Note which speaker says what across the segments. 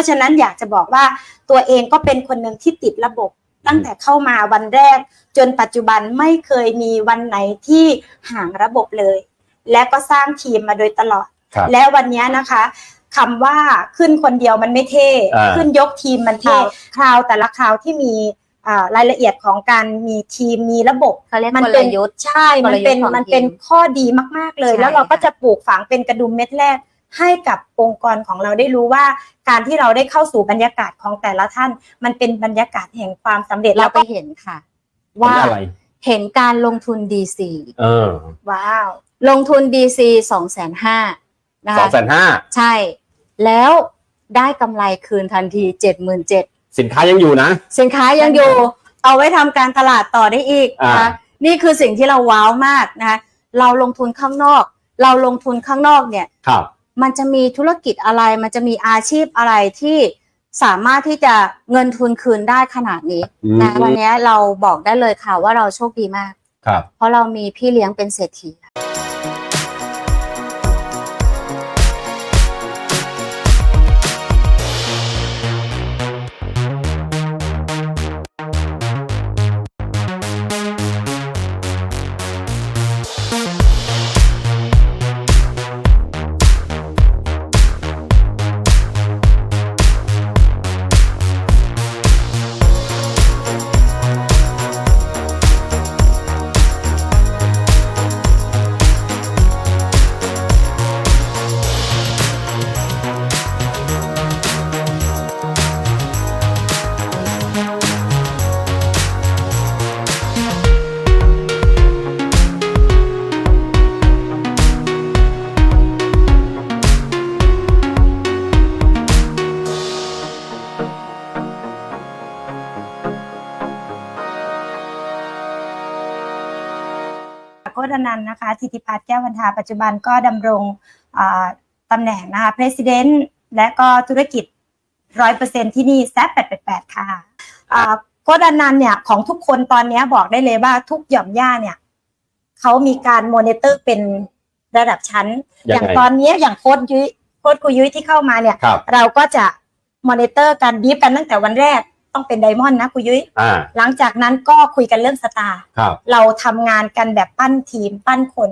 Speaker 1: ราะฉะนั้นอยากจะบอกว่าตัวเองก็เป็นคนหนึ่งที่ติดระบบตั้งแต่เข้ามาวันแรก จนปัจจุบันไม่เคยมีวันไหนที่ห่างระบบเลย และก็สร้างทีมมาโดยตลอด
Speaker 2: ครับ
Speaker 1: และวันนี้นะคะคำว่าขึ้นคนเดียวมันไม่เท่
Speaker 2: อ่า
Speaker 1: ขึ้นยกทีมมันเท่คราวแต่ละคราวที่มีอ่ารายละเอียดของการมีทีมมีระบบ
Speaker 3: เขาเรียก
Speaker 1: มัน
Speaker 3: กล
Speaker 1: เป็น
Speaker 3: ยุทธ์
Speaker 1: ใช่ มันเป็น
Speaker 3: กลยุทธ์ของ
Speaker 1: มันเป็น
Speaker 3: ทีม
Speaker 1: ข้อดีมาก ๆ เลย
Speaker 3: ใช่
Speaker 1: แล้วเราก็
Speaker 3: ค่ะ
Speaker 1: จะปลูกฝังเป็นกระดุมเม็ดแรก ให้กับองค์กรของเราได้รู้ว่า การที่เราได้เข้าสู่บรรยากาศของแต่ละท่าน มันเป็นบรรยากาศแห่งความสำเร็จ
Speaker 3: เรา
Speaker 1: แล้ว
Speaker 3: ไป
Speaker 1: ก็
Speaker 3: เห็นค่ะ
Speaker 2: ว่า
Speaker 3: ว่า
Speaker 2: อะไร
Speaker 3: เห็นการลงทุน DC
Speaker 2: เออ
Speaker 1: ว้าว
Speaker 3: ลงทุน DC สองแสนห้านะ
Speaker 2: สอง
Speaker 3: คะ
Speaker 2: แสนห้า
Speaker 3: ใช่ แล้วได้กำไรคืนทันทีเจ็ดหมื่นเจ็ด
Speaker 2: สินค้ายังอยู่นะ
Speaker 3: สินค้ายังอยู่ เอาไว้ทำการตลาดต่อได้อีกนะ
Speaker 2: อ่า
Speaker 3: คะนี่คือสิ่งที่เราว้าวมากนะคะเราลงทุนข้างนอก เราลงทุนข้างนอกเนี่ย
Speaker 2: ครับ
Speaker 3: มันจะมีธุรกิจอะไร มันจะมีอาชีพอะไรที่สามารถที่จะเงินทุนคืนได้ขนาดนี้
Speaker 2: อืม
Speaker 3: นะวันนี้เราบอกได้เลยค่ะว่าเราโชคดีมาก
Speaker 2: ครับ
Speaker 3: เพราะเรามีพี่เลี้ยงเป็นเศรษฐี
Speaker 1: โค ธิติพัฒน์แก้ววันทาปัจจุบันก็ดำรงตำแหน่งนะคะ President และก็ธุรกิจร้อยเปอร์เซ็นที่นี่แซแปแปดแปดค่ะโคดนันเนี่ยของทุกคนตอนนี้บอกได้เลยว่าทุกหย่อมย่าเนี่ยเขามีการโมเนเตอร์เป็นระดับชั้น อย่างตอนนี้อย่างโค้ดยุ้ยโค้ดคุยยุ้ยที่เข้ามาเนี่ย
Speaker 2: ร
Speaker 1: เราก็จะมอนิเตอร์การบีฟกันตั้งแต่วันแรก ต้องเป็นไดมอนด์นะคุยยุ้ย
Speaker 2: อ่า
Speaker 1: หลังจากนั้นก็คุยกันเรื่องสตาร์
Speaker 2: ครับ
Speaker 1: เราทำงานกันแบบปั้นทีมปั้นคน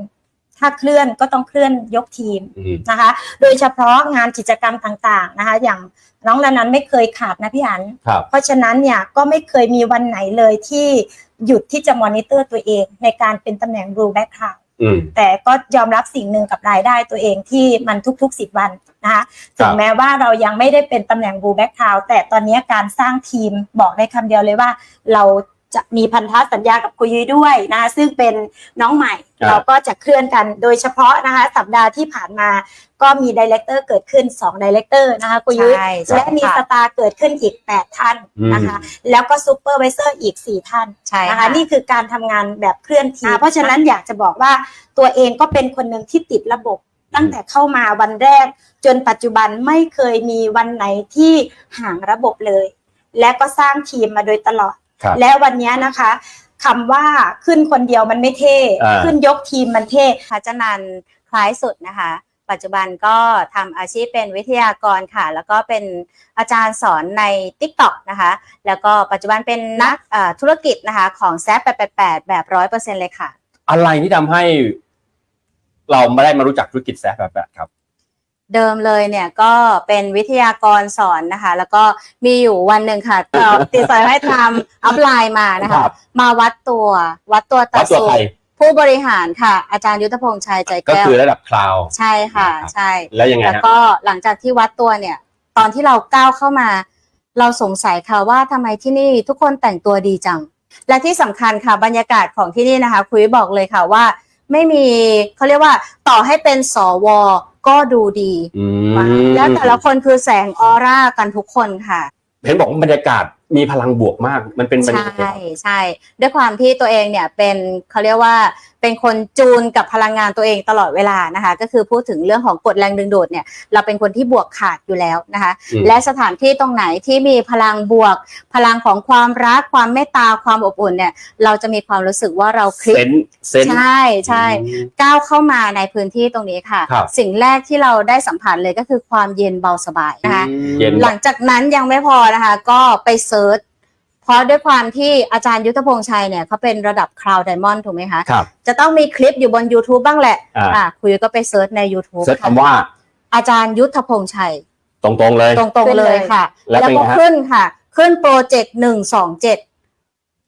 Speaker 1: ถ้าเคลื่อนก็ต้องเคลื่อนยกทีม
Speaker 2: อืม
Speaker 1: นะคะ โดยเฉพาะงานกิจกรรมต่างๆนะคะ อย่างน้องละนั้นไม่เคยขาดนะพี่อัน
Speaker 2: ครับ
Speaker 1: เพราะฉะนั้นเนี่ยก็ไม่เคยมีวันไหนเลยที่หยุดที่จะมอนิเตอร์ตัวเองในการเป็นตำแหน่ง Blue Back c r o w d
Speaker 2: อืม
Speaker 1: แต่ก็ยอมรับสิ่งหนึ่งกับรายได้ตัวเองที่มันทุกๆ 10 วัน นะคะถึงแม้ว่าเรายังไม่ได้เป็นตำแหน่ง Blue Back c r o w d แต่ตอนนี้การสร้างทีมบอกได้คำเดียวเลยว่าเราจะมีพันธสัญญากับคุยยุ้ยด้วยนะคะซึ่งเป็นน้องใหม่
Speaker 2: ครับ
Speaker 1: เราก็จะเคลื่อนกันโดยเฉพาะนะคะสัปดาห์ที่ผ่านมาก็มีดีเลกเตอร์เกิดขึ้น2ดีเลกเตอร์นะคะคุยยุ้ย
Speaker 3: ใช่ใช่
Speaker 1: และมี
Speaker 3: ค่ะ
Speaker 1: สตาร์เกิดขึ้นอีก 8 ท่านนะคะ
Speaker 2: อืม
Speaker 1: แล้วก็ซูเปอร์ไวเซอร์อีก 4 ท่าน
Speaker 3: ใช่
Speaker 1: นะคะ
Speaker 3: ค่ะ
Speaker 1: นี่คือการทำงานแบบเคลื่อนที่เพราะฉะนั้นอยากจะบอกว่าตัวเองก็เป็นคนหนึ่งที่ติดระบบ ตั้งแต่เข้ามาวันแรก จนปัจจุบันไม่เคยมีวันไหนที่ห่างระบบเลย และก็สร้างทีมมาโดยตลอด
Speaker 2: ครับ
Speaker 1: และวันนี้นะคะคำว่าขึ้นคนเดียวมันไม่เท่
Speaker 2: อ่า
Speaker 1: ขึ้นยกทีมมันเท่
Speaker 3: พัชนันคล้ายสุดนะคะ ปัจจุบันก็ทำอาชีพเป็นวิทยากรค่ะ แล้วก็เป็นอาจารย์สอนใน TikTok นะคะ แล้วก็ปัจจุบันเป็นนักเอ่อธุรกิจนะคะของแซฟ888 แบบร้อยเปอร์เซ็นเลยค่ะ
Speaker 2: อะไรที่ทำให้ เราไม่ได้มารู้จักธุรกิจแซฟแบบแบบครับ
Speaker 3: เดิมเลยเนี่ยก็เป็นวิทยากรสอนนะคะ แล้วก็มีอยู่วันหนึ่งค่ะเอ่อติดสอยให้ทำอัพไลน์มานะ
Speaker 2: ครั
Speaker 3: คะ
Speaker 2: บ
Speaker 3: มาวัดตัววัดตัวตา
Speaker 2: วัดตัว
Speaker 3: สู
Speaker 2: ใคร
Speaker 3: ผู้บริหารค่ะ อาจารย์ยุทธพงษ์ชัยใจ
Speaker 2: ก็
Speaker 3: แก้ว
Speaker 2: คือระดับคลาวด์
Speaker 3: ใช่ค่ะ
Speaker 2: นะครับ
Speaker 3: ใช่
Speaker 2: แล้วยังไง
Speaker 3: แล้ว
Speaker 2: ฮะ
Speaker 3: ก็หลังจากที่วัดตัวเนี่ย ตอนที่เราก้าวเข้ามา เราสงสัยค่ะว่าทำไมที่นี่ทุกคนแต่งตัวดีจัง และที่สำคัญค่ะบรรยากาศของที่นี่นะคะ คุยบอกเลยค่ะว่า ไม่มีเขาเรียกว่าต่อให้เป็นสวก็ดูดี
Speaker 2: อืม
Speaker 3: แล้วแต่ละคนคือแสงออร่ากันทุกคนค่ะ
Speaker 2: เห็นบอกว่าบรรยากาศ มีพลังบวกมาก มันเป็นมัน
Speaker 3: ใช่ใช่ ด้วยความที่ตัวเองเนี่ยเป็นเขาเรียกว่าเป็นคนจูนกับพลังงานตัวเองตลอดเวลานะคะ ก็คือพูดถึงเรื่องของกฎแรงดึงดูดเนี่ย เราเป็นคนที่บวกขาดอยู่แล้วนะคะ
Speaker 2: อืม
Speaker 3: และสถานที่ตรงไหนที่มีพลังบวก พลังของความรักความเมตตาความอบอุ่นเนี่ย เราจะมีความรู้สึกว่าเราคลิก
Speaker 2: เซนส์เซนส์
Speaker 3: ใช่ใช่
Speaker 2: อืม
Speaker 3: ก้าวเข้ามาในพื้นที่ตรงนี้ค่ะ
Speaker 2: ครับ
Speaker 3: สิ่งแรกที่เราได้สัมผัสเลยก็คือความเย็นเบาสบายนะคะ
Speaker 2: เย็น
Speaker 3: หลังจากนั้นยังไม่พอนะคะ ก็ไปเซิร์ชเพราะด้วยความที่อาจารย์ยุทธพงษ์ชัยเนี่ยเขาเป็นระดับคราวไดมอนด์ถูกไหมคะ
Speaker 2: ครับ
Speaker 3: จะต้องมีคลิปอยู่บน YouTube บ้างแหละ
Speaker 2: อ่า
Speaker 3: อะคุยก็ไปเซิร์ชใน YouTube
Speaker 2: เซิร์ช
Speaker 3: ค่ะ
Speaker 2: คำว่า
Speaker 3: อาจารย์ยุทธพงษ์ชัย
Speaker 2: ตรงๆเลย
Speaker 3: ตรงๆเลยค่ะ
Speaker 2: แล้วเป็นไง
Speaker 3: ก็
Speaker 2: ฮะ
Speaker 3: ขึ้นค่ะ ขึ้นโปรเจกต์หนึ่งสองเจ็ด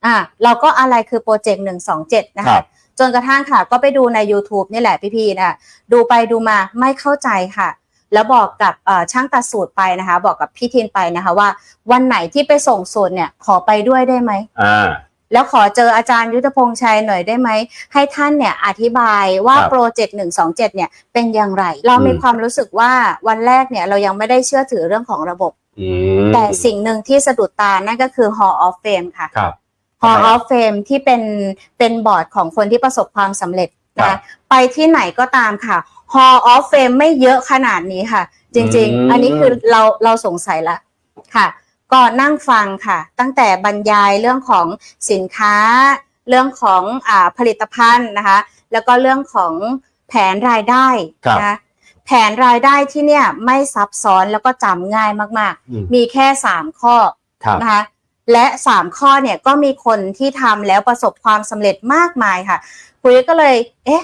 Speaker 3: อะเราก็อะไรคือโปรเจกต์หนึ่งสองเจ็ดนะ
Speaker 2: ครั
Speaker 3: คะ
Speaker 2: บ
Speaker 3: จนกระทั่งค่ะ ก็ไปดูใน YouTube นี่แหละพี่ๆนะดูไปดูมาไม่เข้าใจค่ะ แล้วบอกกับเอ่อช่างตัดสูตรไปนะคะ บอกกับพี่ทินไปนะคะว่า วันไหนที่ไปส่งสูตรเนี่ยขอไปด้วยได้ไหม
Speaker 2: อ่า
Speaker 3: แล้วขอเจออาจารย์ยุทธพงษ์ชัยหน่อยได้ไหม ให้ท่านเนี่ยอธิบายว่า
Speaker 2: ครับ
Speaker 3: โปรเจกต์หนึ่งสองเจ็ดเนี่ยเป็นอย่างไร เรามี
Speaker 2: อืม
Speaker 3: ความรู้สึกว่าวันแรกเนี่ยเรายังไม่ได้เชื่อถือเรื่องของระบบ
Speaker 2: อืม
Speaker 3: แต่สิ่งหนึ่งที่สะดุดตานั่นก็คือ Hall of Fame ค่ะ
Speaker 2: ครับ
Speaker 3: Hall
Speaker 2: ทำไม
Speaker 3: of Fame ที่เป็นเป็นบอร์ดของคนที่ประสบความสำเร็จ
Speaker 2: ครั
Speaker 3: นะ
Speaker 2: บ
Speaker 3: ไปที่ไหนก็ตามค่ะ Hall of Fame ไม่เยอะขนาดนี้ค่ะ จริง
Speaker 2: อืม
Speaker 3: ๆ อันนี้คือเราเราสงสัยละค่ะ ก็นั่งฟังค่ะ ตั้งแต่บรรยายเรื่องของสินค้า เรื่องของอ่าผลิตภัณฑ์นะคะ แล้วก็เรื่องของแผนรายได้
Speaker 2: ครับ
Speaker 3: นะแผนรายได้ที่เนี่ยไม่ซับซ้อนแล้วก็จำง่ายมาก
Speaker 2: อืม
Speaker 3: ๆ มีแค่ 3 ข้อ
Speaker 2: ครับ
Speaker 3: นะคะและสามข้อเนี่ยก็มีคนที่ทำแล้วประสบความสำเร็จมากมายค่ะ คุยก็เลย เอ๊ะ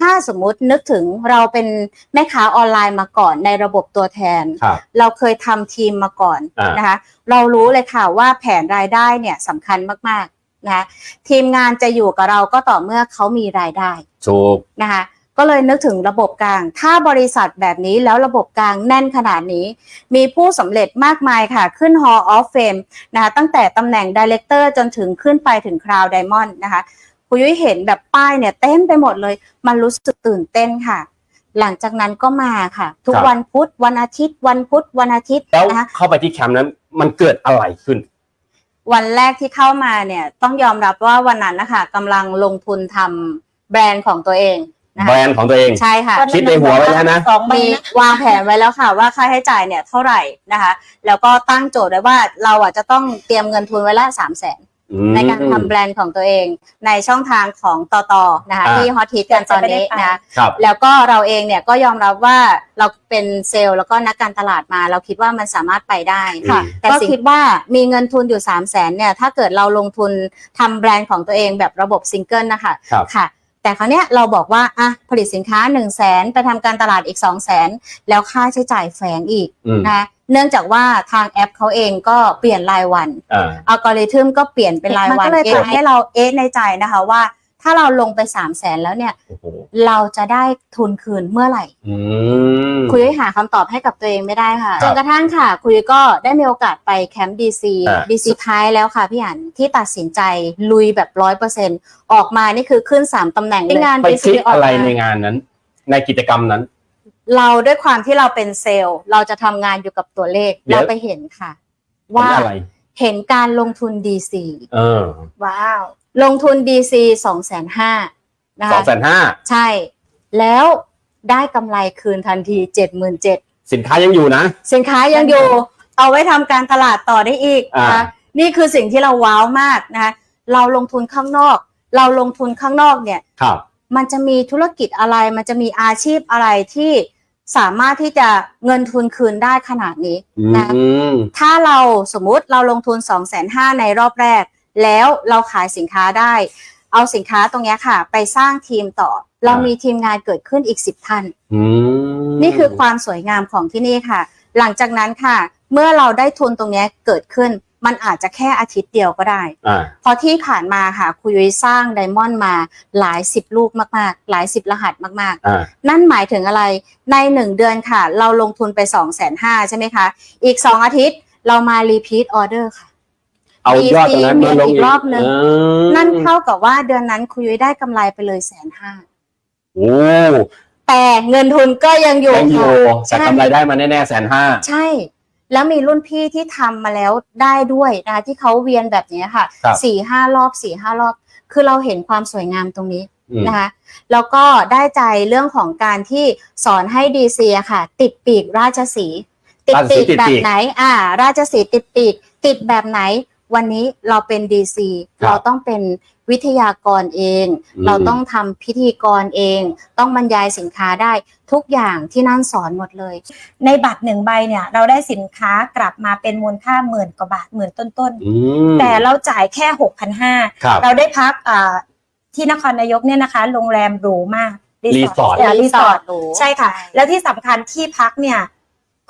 Speaker 3: ถ้าสมมุตินึกถึงเราเป็นแม่ค้าออนไลน์มาก่อนในระบบตัวแทน
Speaker 2: ครับ
Speaker 3: เราเคยทำทีมมาก่อน
Speaker 2: อ่าน
Speaker 3: นะคะ เรารู้เลยค่ะว่าแผนรายได้เนี่ยสำคัญมากๆนะคะทีมงานจะอยู่กับเราก็ต่อเมื่อเขามีรายได้
Speaker 2: ถูก
Speaker 3: นะคะก็เลยนึกถึงระบบกลาง ถ้าบริษัทแบบนี้แล้วระบบกลางแน่นขนาดนี้ มีผู้สำเร็จมากมายค่ะ ขึ้น Hall of Fame นะคะตั้งแต่ตำแหน่ง Director จนถึงขึ้นไปถึง Crown Diamond นะคะ คุยยุ้ยเห็นแบบป้ายเนี่ยเต็มไปหมดเลย มันรู้สึกตื่นเต้นค่ะ หลังจากนั้นก็มาค่ะ ทุก
Speaker 2: ครับ
Speaker 3: วันพุธวันอาทิตย์ วันพุธวันอาทิตย์
Speaker 2: แล้ว
Speaker 3: นะคะ
Speaker 2: เข้าไปที่แคมป์นั้นมันเกิดอะไรขึ้น
Speaker 3: วันแรกที่เข้ามาเนี่ยต้องยอมรับว่าวันนั้นนะคะกำลังลงทุนทำแบรนด์ของตัวเองนะ
Speaker 2: แบร
Speaker 3: คะ
Speaker 2: นด์ของตัวเอง
Speaker 3: ใช่ค่ะ
Speaker 2: คิดในหัวไว้แล้วนะ
Speaker 1: สองใบ
Speaker 3: มี
Speaker 1: นะ
Speaker 3: วางแผนไว้แล้วค่ะว่าค่าใช้จ่ายเนี่ยเท่าไหร่นะคะ แล้วก็ตั้งโจทย์ไว้ว่าเราอะจะต้องเตรียมเงินทุนไว้ละสามแสน
Speaker 2: อืม
Speaker 3: ในการทำแบรนด์ของตัวเอง ในช่องทางของต่อต่อนะคะ
Speaker 2: อ่า
Speaker 3: ที่ฮอตฮิตกันตอนนี้นะคะ
Speaker 2: ครับ
Speaker 3: แล้วก็เราเองเนี่ยก็ยอมรับว่าเราเป็นเซลล์แล้วก็นักการตลาดมา เราคิดว่ามันสามารถไปได้ค่ะ
Speaker 2: อืม
Speaker 3: แต่ก็คิดว่ามีเงินทุนอยู่ 3 0 0แสนเนี่ยถ้าเกิดเราลงทุนทำแบรนด์ของตัวเองแบบระบบซิงเกิลนะคะ
Speaker 2: ครับ
Speaker 3: ค่ะ แต่คราวเนี้ยเราบอกว่าอะผลิตสินค้า 1 0 0 0 0แสนไปทำการตลาดอีก 2 0 0แสนแล้วค่าใช้จ่ายแฝงอีก
Speaker 2: อืม
Speaker 3: นะคะ เนื่องจากว่าทางแอปเขาเองก็เปลี่ยนรายวัน
Speaker 2: อ่า
Speaker 3: อัลกอริทึมก็เปลี่ยนเป็นรายวัน
Speaker 1: มันก็เลย
Speaker 3: เอ๊ะ
Speaker 1: ทำให้
Speaker 3: ให้เราเอ๊ะในใจนะคะว่า ถ้าเราลงไป3 0 0แสนแล้วเนี่ย
Speaker 2: โอ้โห
Speaker 3: เราจะได้ทุนคืนเมื่อไหร่
Speaker 2: อืม
Speaker 3: คุยหาคำตอบให้กับตัวเองไม่ได้ค่ะ
Speaker 2: ครับ
Speaker 3: จนกระทั่งค่ะ คุยก็ได้มีโอกาสไปแคมป์ดีซี
Speaker 2: อ่า
Speaker 3: ดีซีท้ายแล้วค่ะพี่อันที่ตัดสินใจลุยแบบร้อยเปอร์เซ็นออกมานี่คือขึ้น3ตำแหน่งเลยงาน
Speaker 2: ไป
Speaker 3: ดี
Speaker 2: คิ
Speaker 3: ซี
Speaker 2: ด
Speaker 3: ออก
Speaker 2: อะไร
Speaker 3: มา
Speaker 2: ในงานนั้น ในกิจกรรมนั้น
Speaker 3: เราด้วยความที่เราเป็นเซลล์ เราจะทำงานอยู่กับตัวเลข
Speaker 2: เดี๋ยว
Speaker 3: เราไปเห็นค่ะ
Speaker 2: ว่า
Speaker 3: ว่า
Speaker 2: อะไร
Speaker 3: เห็นการลงทุนดีซี
Speaker 2: เออ
Speaker 1: ว้าว
Speaker 3: ลงทุนดีซีสองแสนห้านะ
Speaker 2: สอง
Speaker 3: คะ
Speaker 2: แสนห้า
Speaker 3: ใช่ แล้วได้กำไรคืนทันทีเจ็ดหมื่นเจ็ด
Speaker 2: สินค้ายังอยู่นะ
Speaker 3: สินค้ายังอยู่ เอาไว้ทำการตลาดต่อได้อีก
Speaker 2: อ่า
Speaker 3: นะคะนี่คือสิ่งที่เราว้าวมากนะคะเราลงทุนข้างนอก เราลงทุนข้างนอกเนี่ย
Speaker 2: ครับ
Speaker 3: มันจะมีธุรกิจอะไร มันจะมีอาชีพอะไรที่ สามารถที่จะเงินทุนคืนได้ขนาดนี้
Speaker 2: อื
Speaker 3: นะ
Speaker 2: ม
Speaker 3: ถ้าเราสมมุติเราลงทุน2 5 0 0 0 0ในรอบแรก แล้วเราขายสินค้าได้ เอาสินค้าตรงเนี้ยค่ะ ไปสร้างทีมต่อ เรา
Speaker 2: อ่ามี
Speaker 3: มีทีมงานเกิดขึ้นอีก10ท่าน
Speaker 2: อืม
Speaker 3: นี่คือความสวยงามของที่นี่ค่ะ หลังจากนั้นค่ะ เมื่อเราได้ทุนตรงเนี้ยเกิดขึ้น มันอาจจะแค่อาทิตย์เดียวก็ได้
Speaker 2: อ่า
Speaker 3: เพราะที่ผ่านมาค่ะคุยยุ้ยสร้างไดมอนด์มาหลายสิบลูกมากๆ หลายสิบรหัสมาก
Speaker 2: อ่า
Speaker 3: ๆ นั่นหมายถึงอะไรในหนึ่งเดือนค่ะ เราลงทุนไป2องแสนห้าใช่ไหมคะ อีก 2 อาทิตย์เรามารีพีทออเดอร์ค่ะ
Speaker 2: เอายอดตรงนั้น
Speaker 3: มี
Speaker 2: มาลง
Speaker 3: อีกรอบหนึ่ง
Speaker 2: เนั่
Speaker 3: นเท่ากับว่าเดือนนั้นคุยยุ้ยได้กำไรไปเลยแสนห้า
Speaker 2: โอ้
Speaker 3: แต่เงินทุนก็ยังอยู่
Speaker 2: ยังอยู่
Speaker 3: ค่ะ
Speaker 2: แต่กำไรได้มาแน่ๆแสนห้า
Speaker 3: ใช่ แล้วมีรุ่นพี่ที่ทำมาแล้วได้ด้วยนะคะที่เขาเวียนแบบนี้ค่ะ
Speaker 2: ครับ
Speaker 3: สี่ห้ารอบสี่ห้ารอบ คือเราเห็นความสวยงามตรงนี้
Speaker 2: อืม
Speaker 3: นะคะแล้วก็ได้ใจเรื่องของการที่สอนให้ดีซีอะค่ะ ติดปีกราชสีห์ติด
Speaker 2: ราชสี
Speaker 3: ปี
Speaker 2: ห์
Speaker 3: ก
Speaker 2: ติด
Speaker 3: แบ
Speaker 2: ปี
Speaker 3: บ
Speaker 2: ก
Speaker 3: ไหน อ่า ราชสีห์ติดปีกติดแบบไหน วันนี้เราเป็นดีซี
Speaker 2: ครับ
Speaker 3: เราต้องเป็นวิทยากรเอง
Speaker 2: อืม
Speaker 3: เราต้องทำพิธีกรเอง ต้องบรรยายสินค้าได้ทุกอย่างที่นั่นสอนหมดเลย
Speaker 1: ในบัตรหนึ่งใบเนี่ยเราได้สินค้ากลับมาเป็นมูลค่าหมื่นกว่าบาทหมื่นต้น
Speaker 2: อืม
Speaker 1: ๆ แต่เราจ่ายแค่หกพันห้า
Speaker 2: ครับ
Speaker 1: เราได้พักอ่าที่นครนายกเนี่ยนะคะ โรงแรมหรูมาก
Speaker 2: รีสอร์ท
Speaker 1: เรีสอร์ท
Speaker 3: หรู
Speaker 1: ใช่ค่ะ แล้วที่สำคัญที่พักเนี่ย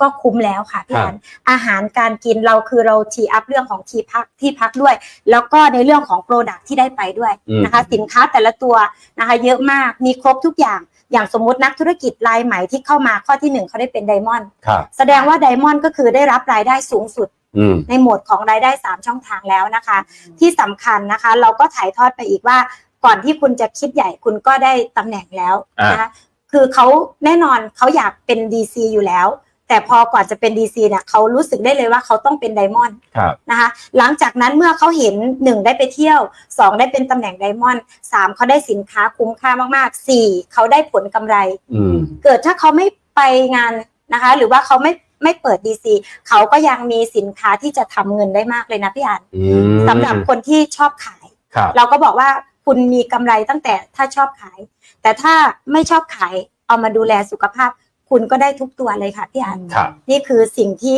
Speaker 1: ก็คุ้มแล้วค่ะพี่
Speaker 2: ครับ
Speaker 1: อันอาหารการกินเราคือเราทีอัพเรื่องของที่พักที่พักด้วย แล้วก็ในเรื่องของโปรดักที่ได้ไปด้วย
Speaker 2: อืม
Speaker 1: นะคะ สินค้าแต่ละตัวนะคะ เยอะมากมีครบทุกอย่างอย่างสมมุตินักธุรกิจรายใหม่ที่เข้ามาข้อที่หนึ่งเขาได้เป็นไดมอนด์
Speaker 2: ครับ
Speaker 1: แสดงว่าไดมอนด์ก็คือได้รับรายได้สูงสุด
Speaker 2: อืม
Speaker 1: ในโหมดของรายได้ 3 ช่องทางแล้วนะคะ ที่สำคัญนะคะ เราก็ถ่ายทอดไปอีกว่าก่อนที่คุณจะคิดใหญ่คุณก็ได้ตำแหน่งแล้วนะคะคือเขาแน่นอนเขาอยากเป็น DC อยู่แล้ว แต่พอกว่าจะเป็น DC เนี่ยเขารู้สึกได้เลยว่าเขาต้องเป็นไดมอนด์
Speaker 2: ครับ
Speaker 1: นะคะหลังจากนั้นเมื่อเขาเห็น1ได้ไปเที่ยว2ได้เป็นตำแหน่งไดมอนด์3เขาได้สินค้าคุ้มค่ามากๆ4เขาได้ผลกำไร
Speaker 2: อืม
Speaker 1: เกิดถ้าเขาไม่ไปงานนะคะ หรือว่าเขาไม่ไม่เปิด DC เขาก็ยังมีสินค้าที่จะทำเงินได้มากเลยนะพี่อัน
Speaker 2: อืม
Speaker 1: สำหรับคนที่ชอบขาย
Speaker 2: ครับ
Speaker 1: เราก็บอกว่าคุณมีกำไรตั้งแต่ถ้าชอบขาย แต่ถ้าไม่ชอบขายเอามาดูแลสุขภาพ คุณก็ได้ทุกตัวเลยค่ะพี่อัน
Speaker 2: ครับ
Speaker 1: นี่คือสิ่งที่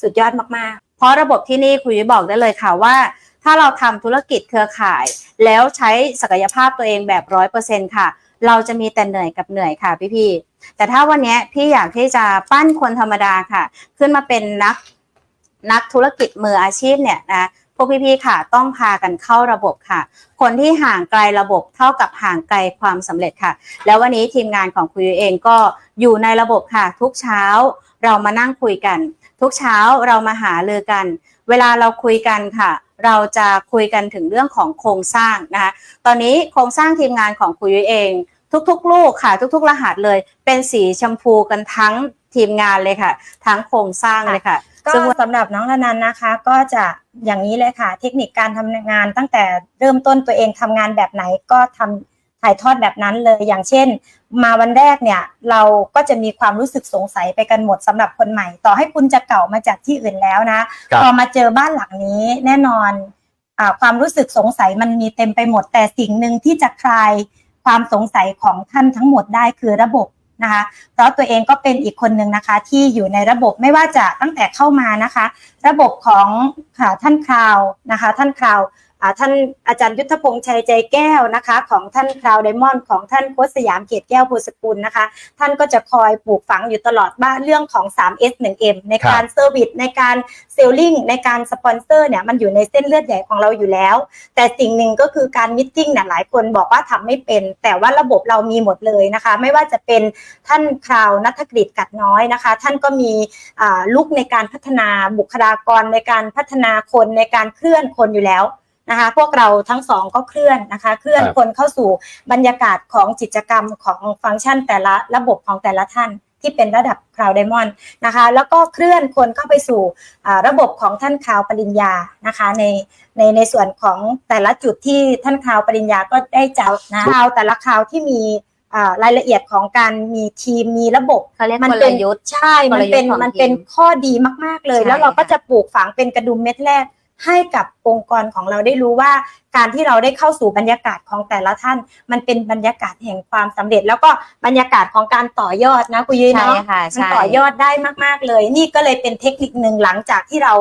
Speaker 1: สุดยอดมาก
Speaker 3: เพราะระบบที่นี่คุยบอกได้เลยค่ะว่า ถ้าเราทำธุรกิจเครือข่าย แล้วใช้ศักยภาพตัวเองแบบร้อยเปอร์เซ็นค่ะ เราจะมีแต่เหนื่อยกับเหนื่อยค่ะพี่พี่ๆแต่ถ้าวันเนี้ยพี่อยากที่จะปั้นคนธรรมดาค่ะ ขึ้นมาเป็นนักนักธุรกิจมืออาชีพเนี่ยนะ พวกพี่ๆค่ะ ต้องพากันเข้าระบบค่ะ คนที่ห่างไกลระบบเท่ากับห่างไกลความสำเร็จค่ะ แล้ววันนี้ทีมงานของคุยเองก็อยู่ในระบบค่ะ ทุกเช้าเรามานั่งคุยกัน ทุกเช้าเรามาหาเลือกัน เวลาเราคุยกันค่ะ เราจะคุยกันถึงเรื่องของโครงสร้างนะคะตอนนี้โครงสร้างทีมงานของคุยเอง ทุกๆ ลูกค่ะ ทุก ๆ รหัสเลย เป็นสีชมพูกันทั้งทีมงานเลยค่ะ ทั้งโครงสร้างเลยค่ะ
Speaker 1: ก็
Speaker 3: ซึ่ง
Speaker 1: สำหรับน้องละนันนะคะ ก็จะอย่างนี้เลยค่ะ เทคนิคการทำงาน ตั้งแต่เริ่มต้นตัวเองทำงานแบบไหนก็ทำถ่ายทอดแบบนั้นเลยอย่างเช่น มาวันแรกเนี่ย เราก็จะมีความรู้สึกสงสัยไปกันหมดสำหรับคนใหม่ ต่อให้คุณจะเก่ามาจากที่อื่นแล้วนะ
Speaker 2: ครับ
Speaker 1: พอมาเจอบ้านหลังนี้แน่นอนอาความรู้สึกสงสัยมันมีเต็มไปหมดแต่สิ่งหนึ่งที่จะคลายความสงสัยของท่านทั้งหมดได้คือระบบ นะคะ เพราะตัวเองก็เป็นอีกคนหนึ่งนะคะ ที่อยู่ในระบบไม่ว่าจะตั้งแต่เข้ามานะคะ ระบบของค่ะท่านคราวนะคะ ท่านคราว ท่านอาจารย์ยุทธพงษ์ชัยใจแก้วนะคะ ของท่านคราวไดมอนด์ของท่านโคชสยามเกียรติแก้วภูสกุลนะคะ ท่านก็จะคอยปลูกฝังอยู่ตลอดว่าเรื่องของ 3S 1M ในการเซอร์วิสในการเซลลิงในการสปอนเซอร์เนี่ยมันอยู่ในเส้นเลือดใหญ่ของเราอยู่แล้ว แต่สิ่งหนึ่งก็คือการมิทติ้งเนี่ยหลายคนบอกว่าทำไม่เป็น แต่ว่าระบบเรามีหมดเลยนะคะ ไม่ว่าจะเป็นท่านคราวนัทกฤษกัดน้อยนะคะ ท่านก็มีอ่าลุกในการพัฒนาบุคลากรในการพัฒนาคนในการเคลื่อนคนอยู่แล้ว นะคะ พวกเราทั้งสองก็เคลื่อนนะคะ เคลื่อน
Speaker 2: ครับ
Speaker 1: คนเข้าสู่บรรยากาศของกิจกรรมของฟังก์ชันแต่ละระบบของแต่ละท่านที่เป็นระดับคราวไดมอนด์นะคะ แล้วก็เคลื่อนคนเข้าไปสู่อ่าระบบของท่านคราวปริญญานะคะในในในส่วนของแต่ละจุดที่ท่านคราวปริญญาก็ได้จัดนะคราวแต่ละคราวที่มีอ่ารายละเอียดของการมีทีมมีระบบ
Speaker 3: เขาเรียก
Speaker 1: มั
Speaker 3: ก
Speaker 1: เป็
Speaker 3: ล
Speaker 1: น
Speaker 3: ยุทธ์
Speaker 1: ใช่มันเป็น
Speaker 3: กลยุทธ์ของ
Speaker 1: มันเป็น
Speaker 3: ทีม
Speaker 1: ข้อดีมาก ๆเลย
Speaker 3: ใช่
Speaker 1: แล้วเราก็
Speaker 3: ค่ะ
Speaker 1: จะปลูกฝังเป็นกระดุมเม็ดแรก ให้กับองค์กรของเราได้รู้ว่า การที่เราได้เข้าสู่บรรยากาศของแต่ละท่าน มันเป็นบรรยากาศแห่งความสำเร็จ แล้วก็บรรยากาศของการต่อยอดนะคุณยุ้ย
Speaker 3: ใช่
Speaker 1: เนาะ
Speaker 3: ค่ะ
Speaker 1: มัน
Speaker 3: ใช่
Speaker 1: ต่อยอดได้มาก ๆ เลย นี่ก็เลยเป็นเทคนิคหนึ่งหลังจากที่เรา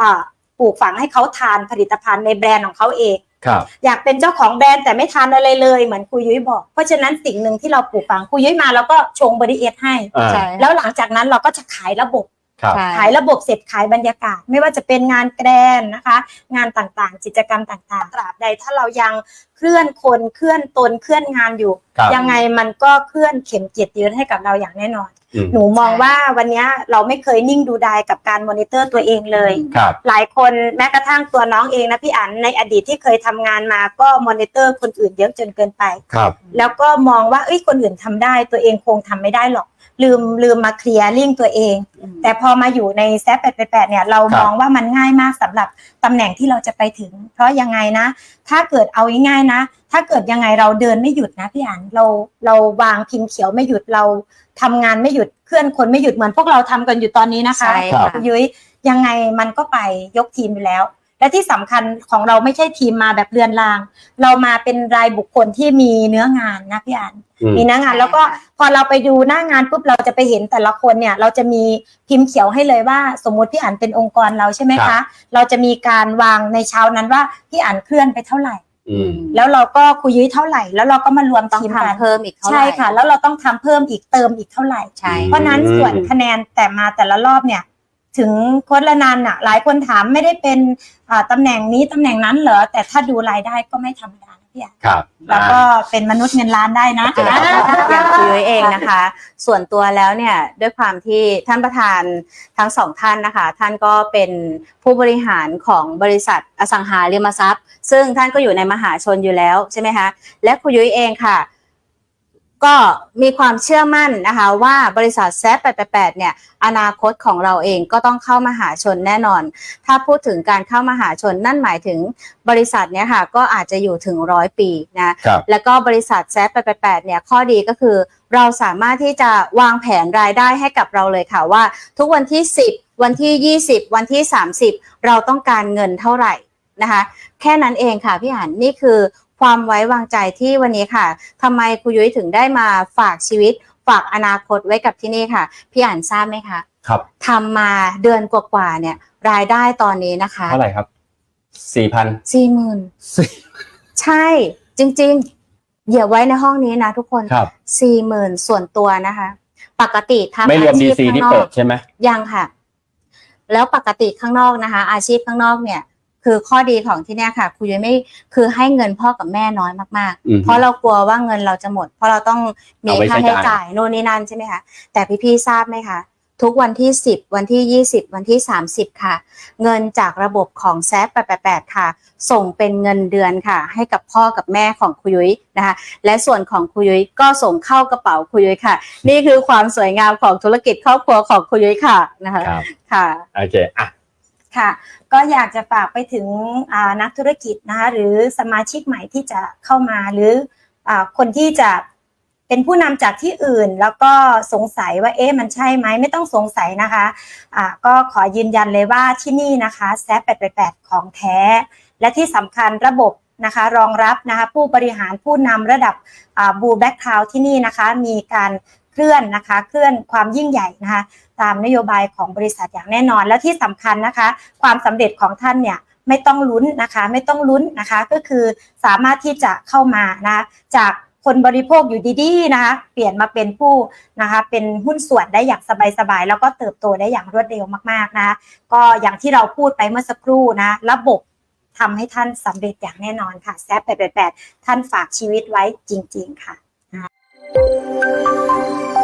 Speaker 1: อ่าปลูกฝังให้เขาทานผลิตภัณฑ์ในแบรนด์ของเขาเอง
Speaker 2: ครับ
Speaker 1: อยากเป็นเจ้าของแบรนด์แต่ไม่ทานอะไรเลยเหมือนครูยุ้ยบอก เพราะฉะนั้นสิ่งหนึ่งที่เราปลูกฝังครูยุ้ยมาแล้วก็ชงบริเอทให้
Speaker 2: อ่า
Speaker 3: ใช่
Speaker 1: แล้วหลังจากนั้นเราก็จะขายระบบ
Speaker 2: ครับ
Speaker 3: ใช่
Speaker 1: ขายระบบเสร็จขายบรรยากาศ ไม่ว่าจะเป็นงานแกรนนะคะ งานต่างๆ กิจกรรมต่างๆ ตราบใดถ้าเรายังเคลื่อนคนเคลื่อนตนเคลื่อนงานอยู่
Speaker 2: ครับ
Speaker 1: ยังไงมันก็เคลื่อนเข็มเกียรติยศให้กับเราอย่างแน่นอน
Speaker 2: อืม
Speaker 1: หนูมองว่าวันนี้เราไม่เคยนิ่งดูดายกับการมอนิเตอร์ตัวเองเลย
Speaker 2: ครับ
Speaker 1: หลายคนแม้กระทั่งตัวน้องเองนะพี่อันในอดีตที่เคยทำงานมาก็มอนิเตอร์คนอื่นเยอะจนเกินไป
Speaker 2: ครับ
Speaker 1: แล้วก็มองว่าเอ้ยคนอื่นทำได้ตัวเองคงทำไม่ได้หรอก ลืมลืมมาเคลียร์ลิงก์ตัวเอง แต่พอมาอยู่ในแซป888เนี่ยเรา
Speaker 2: ครับ
Speaker 1: มองว่ามันง่ายมากสำหรับตำแหน่งที่เราจะไปถึง เพราะยังไงนะ ถ้าเกิดเอาง่ายๆนะ ถ้าเกิดยังไงเราเดินไม่หยุดนะพี่อันเราเราวางพิมพ์เขียวไม่หยุดเราทำงานไม่หยุดเคลื่อนคนไม่หยุดเหมือนพวกเราทำกันอยู่ตอนนี้นะคะ
Speaker 3: ใช่ค่ะ
Speaker 1: ณยุ้ยยังไงมันก็ไปยกทีมอยู่แล้ว และที่สำคัญของเราไม่ใช่ทีมมาแบบเรือนราง เรามาเป็นรายบุคคลที่มีเนื้องานนะพี่อัน
Speaker 2: อืม
Speaker 1: มีหน้างาน
Speaker 3: ใช่
Speaker 1: แล้วก็
Speaker 3: ค่ะ
Speaker 1: พอเราไปดูหน้างานปุ๊บเราจะไปเห็นแต่ละคนเนี่ย เราจะมีพิมพ์เขียวให้เลยว่า สมมุติพี่อ่านเป็นองค์กรเราใช่ไหม
Speaker 2: ครั
Speaker 1: คะ
Speaker 2: บ
Speaker 1: เราจะมีการวางในเช้านั้นว่าพี่อ่านเคลื่อนไปเท่าไหร่
Speaker 2: อืม
Speaker 1: แล้วเราก็คุยยุ้ยเท่าไหร่ แล้วเราก็มารวม
Speaker 3: ต้อง
Speaker 1: ทีมกัน
Speaker 3: ทำเพิ่มอีกเท่าไหร่
Speaker 1: ใช่ค่ะ แล้วเราต้องทำเพิ่มอีกเติมอีกเท่าไหร่
Speaker 3: ใช่
Speaker 1: เพราะฉะนั้น
Speaker 2: อืม
Speaker 1: ส่วนคะแนนแต่มาแต่ละรอบเนี่ย ถึงโค้ดละนันอะ หลายคนถามไม่ได้เป็นอ่าตำแหน่งนี้ตำแหน่งนั้นเหรอ แต่ถ้าดูรายได้ก็ไม่ธรรมดานะพี่อะ
Speaker 2: ครับ
Speaker 1: แล้วก็เป็นมนุษย์เงินล้านได้นะ
Speaker 2: ใช่ครับ
Speaker 3: อย่างคุยไว้เองนะคะ ส่วนตัวแล้วเนี่ยด้วยความที่ท่านประธานทั้งสองท่านนะคะ ท่านก็เป็นผู้บริหารของบริษัทอสังหาริมทรัพย์ ซึ่งท่านก็อยู่ในมหาชนอยู่แล้วใช่ไหมคะและคุยยุ้ยเองค่ะ ก็มีความเชื่อมั่นนะคะว่าบริษัทแซฟ888เนี่ยอนาคตของเราเองก็ต้องเข้ามหาชนแน่นอน ถ้าพูดถึงการเข้ามหาชนนั่นหมายถึงบริษัทเนี้ยค่ะก็อาจจะอยู่ถึงร้อยปีนะ
Speaker 2: ครับ
Speaker 3: แล้วก็บริษัทแซฟ888เนี่ยข้อดีก็คือเราสามารถที่จะวางแผนรายได้ให้กับเราเลยค่ะว่า ทุกวันที่ 10 วันที่ 20 วันที่ 30 เราต้องการเงินเท่าไหร่นะคะแค่นั้นเองค่ะพี่อ่านนี่คือ ความไว้วางใจที่วันนี้ค่ะทำไมครูยุ้ยถึงได้มาฝากชีวิต ฝากอนาคตไว้กับที่นี่ค่ะ พี่อ่านทราบไหมคะ
Speaker 2: ครับ
Speaker 3: ทำมาเดือนกว่าๆเนี่ย รายได้ตอนนี้นะคะ
Speaker 2: เท่าไหร่ครับสี่พัน
Speaker 3: สี่หมื่นใช่จริงๆเหยียบไว้ในห้องนี้นะทุกคน
Speaker 2: ครับ
Speaker 3: สี่หมื่นส่วนตัวนะคะ ปกติทำ
Speaker 2: ไม่รวม
Speaker 3: อาชี
Speaker 2: ดี
Speaker 3: พ
Speaker 2: ซี
Speaker 3: ข้าง
Speaker 2: ที่
Speaker 3: นอ
Speaker 2: เปิ
Speaker 3: ก
Speaker 2: ดใช่ไหม
Speaker 3: ยังค่ะ แล้วปกติข้างนอกนะคะ อาชีพข้างนอกเนี่ย คือข้อดีของที่เนี่ยค่ะครูยุ้ยไม่คือให้เงินพ่อกับแม่น้อยมาก
Speaker 2: อืม
Speaker 3: ๆเพราะเรากลัวว่าเงินเราจะหมด เพราะเราต้องมี
Speaker 2: เอาไว้
Speaker 3: ค่า
Speaker 2: ใช้
Speaker 3: ใช้
Speaker 2: จ่าย
Speaker 3: จ่ายโน่นนี่นั่นใช่ไหมคะแต่พี่ๆทราบไหมคะทุกวันที่ 10 วันที่ 20 วันที่ 30 ค่ะ เงินจากระบบของแซฟ888 ค่ะ ส่งเป็นเงินเดือนค่ะ ให้กับพ่อกับแม่ของคุยุ้ยนะคะ และส่วนของคุยุ้ยก็ส่งเข้ากระเป๋าคุยุ้ยค่ะ นี่คือความสวยงามของธุรกิจครอบครัวของคุยุ้ยค่ะนะคะ
Speaker 2: ครับ
Speaker 3: ค่ะ
Speaker 2: โอเคอะ
Speaker 1: ค่ะ ก็อยากจะฝากไปถึงนักธุรกิจนะคะหรือสมาชิกใหม่ที่จะเข้ามาหรืออคนที่จะเป็นผู้นำจากที่อื่น แล้วก็สงสัยว่าเอ๊ะมันใช่ไหมไม่ต้องสงสัยนะคะอ่าก็ขอยืนยันเลยว่าที่นี่นะคะแซฟ888 ของแท้ และที่สำคัญระบบนะคะรองรับนะคะผู้บริหารผู้นำระดับบูแบ็กคาวที่นี่นะคะมีการ เคลื่อนนะคะ เคลื่อนความยิ่งใหญ่นะคะ ตามนโยบายของบริษัทอย่างแน่นอน และที่สำคัญนะคะ ความสำเร็จของท่านเนี่ยไม่ต้องลุ้นนะคะ ไม่ต้องลุ้นนะคะ ก็คือสามารถที่จะเข้ามานะจากคนบริโภคอยู่ดีๆนะคะ เปลี่ยนมาเป็นผู้นะคะ เป็นหุ้นส่วนได้อย่างสบายๆ แล้วก็เติบโตได้อย่างรวดเร็วมากๆนะคะก็อย่างที่เราพูดไปเมื่อสักครู่นะ ระบบทำให้ท่านสำเร็จอย่างแน่นอนค่ะแซฟ888 ท่านฝากชีวิตไว้จริง ๆ ค่ะ Música